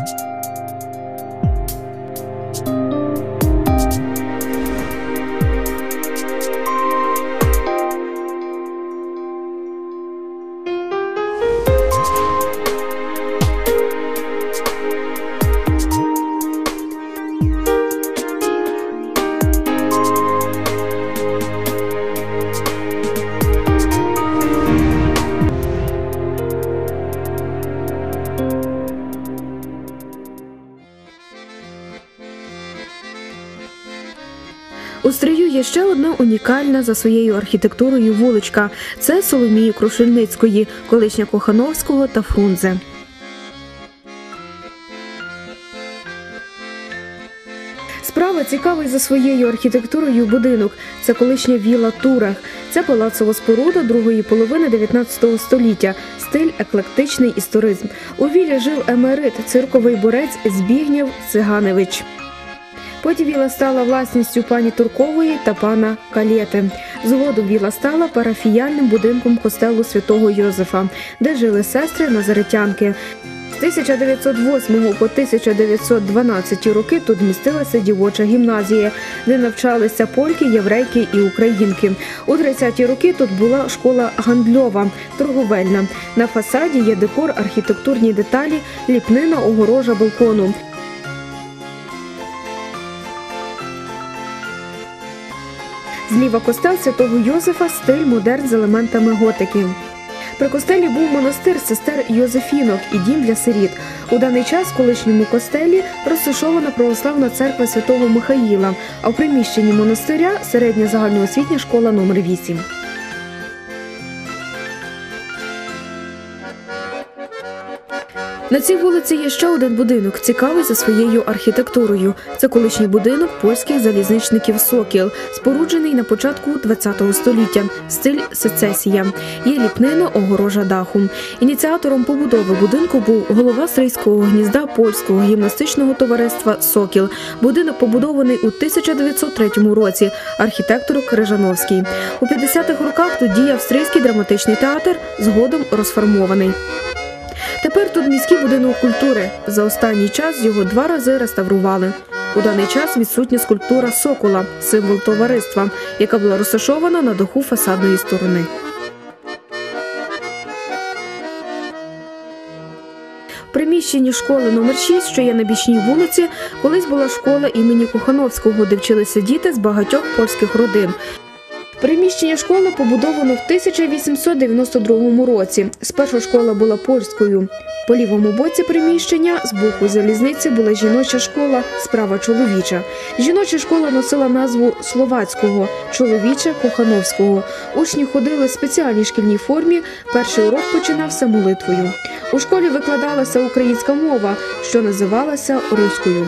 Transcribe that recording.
Música У Стрию є ще одна унікальна за своєю архітектурою вуличка. Це Соломії Крушельницької, колишня Кохановського та Фрунзе. Справа цікавий за своєю архітектурою будинок. Це колишня віла Турах. Це палацова споруда другої половини 19 століття. Стиль еклектичний історизм. У вілі жив емерит, цирковий борець Збігнєв Циганевич. Потім віла стала власністю пані Туркової та пана Калєти. Згодом віла стала парафіяльним будинком костелу святого Йозефа, де жили сестри Назаретянки. З 1908 по 1912 роки тут містилася дівоча гімназія, де навчалися польки, єврейки і українки. У 30-ті роки тут була школа гандльова, торговельна. На фасаді є декор, архітектурні деталі, ліпнина, огорожа балкону. Зліва костел святого Йозефа стиль модерн з елементами готики. При костелі був монастир сестер Йозефінок і дім для сиріт. У даний час в колишньому костелі розташована православна церква святого Михаїла, а в приміщенні монастиря середня загальноосвітня школа номер 8 На цій вулиці є ще один будинок, цікавий за своєю архітектурою. Це колишній будинок польських залізничників Сокіл, споруджений на початку ХХ століття. Стиль сецесія. Є ліпнина огорожа даху. Ініціатором побудови будинку був голова стрийського гнізда польського гімнастичного товариства Сокіл. Будинок побудований у 1903 році. Архітектор Крижановський. У 50-х роках тут діяв австрійський драматичний театр, згодом розформований. Тепер тут міський будинок культури. За останній час його два рази реставрували. У даний час відсутня скульптура сокола, символ товариства, яка була розташована на даху фасадної сторони. В приміщенні школи номер 6 що є на бічній вулиці, колись була школа імені Кохановського, де вчилися діти з багатьох польських родин. Приміщення школи побудовано в 1892 році. Спершу школа була польською. По лівому боці приміщення з боку залізниці була жіноча школа, справа чоловіча. Жіноча школа носила назву словацького, чоловіча Кохановського. Учні ходили в спеціальній шкільній формі. Перший урок починався молитвою. У школі викладалася українська мова, що називалася руською.